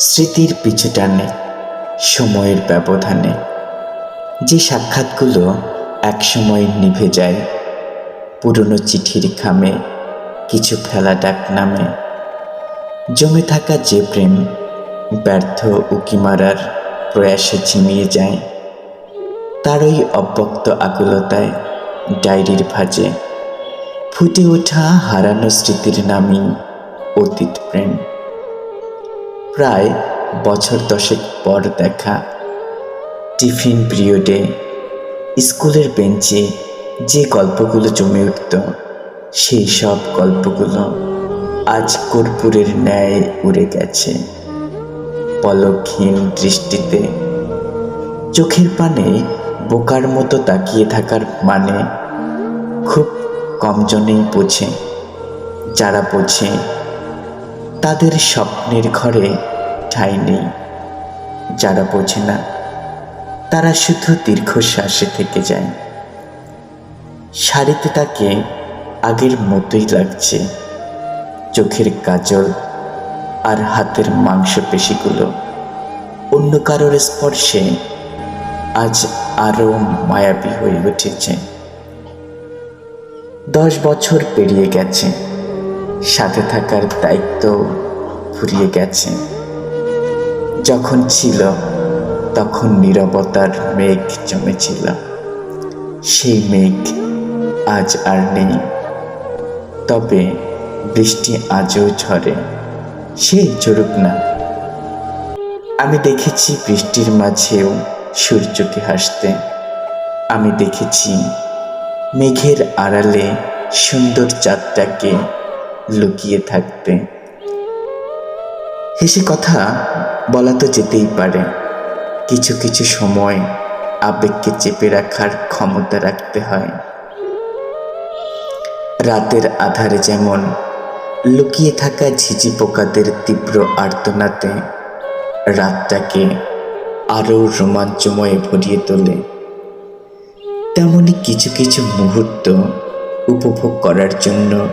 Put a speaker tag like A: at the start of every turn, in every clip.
A: স্মৃতির পিছু টানে, সময়ের ব্যবধানে। যে সাক্ষাৎগুলো একসময় নিভে যায়, পুরনো চিঠির খামে, কিছু ফেলা ডাক নামে। জমে থাকা যে প্রেম, ব্যর্থ উকি মারার প্রয়াসে ঝিমিয়ে যায়। তারই অব্যক্ত আকুলতায়, ডায়েরির ভাজে। ফুটে ওঠা হারানো স্মৃতির নামই অতীত প্রেম। প্রায় বছর দশেক পর দেখা। টিফিন পিরিয়ডে স্কুলের বেঞ্চে যে গল্পগুলো জমে উঠত, সেই সব গল্পগুলো আজ কর্পূরের ন্যায় উড়ে গেছে। পলকহীন দৃষ্টিতে চোখের পানে বোকার মতো তাকিয়ে থাকার মানে খুব কমজনেই বোঝে, যারা বোঝে তাদের স্বপ্নের ঘরে ঠাঁই নেই। যারা বোঝে না, তারা শুধু দীর্ঘশ্বাসে থেকে যায়। শাড়িতে তাকে আগের মতোই লাগছে। চোখের কাজল আর হাতের মাংসপেশিগুলো। অন্য কারোর স্পর্শে আজ আরও মায়াবী হয়ে উঠেছে। দশ বছর পেরিয়ে গেছে। সাথে থাকার দায়িত্ব ফুরিয়ে গেছে। যখন ছিল, তখন নীরবতার মেঘ জমেছিল। সেই মেঘ আজ আর নেই। তবে বৃষ্টি আজও ঝরে। সে ঝরুক না। আমি দেখেছি বৃষ্টির মাঝেও সূর্যকে হাসতে। আমি দেখেছি মেঘের আড়ালে সুন্দর চাঁদটাকে লুকিয়ে থাকতে হেসে কথা বলা তো যেতেই পারে। কিছু কিছু সময় আবেগকে চেপে রাখার ক্ষমতা রাখতে হয়। রাতের আধারে যেমন লুকিয়ে থাকা ঝিঝি পোকাদের তীব্র আর্তনাতে রাতটাকে আরও রোমাঞ্চময়ে ভরিয়ে তোলে। তেমনি কিছু কিছু মুহূর্ত উপভোগ করার জন্য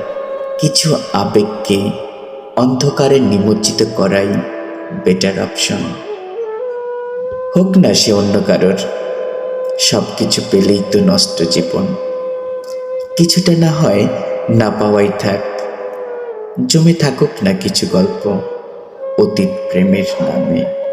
A: কিছু আবেগকে অন্ধকারে নিমজ্জিত করাই বেটার অপশন হোক না সে অন্য কারোর সব কিছু পেলেই তো নষ্ট জীবন। কিছুটা না হয় না পাওয়াই থাক। জমে থাকুক না কিছু গল্প অতীত প্রেমের নামে।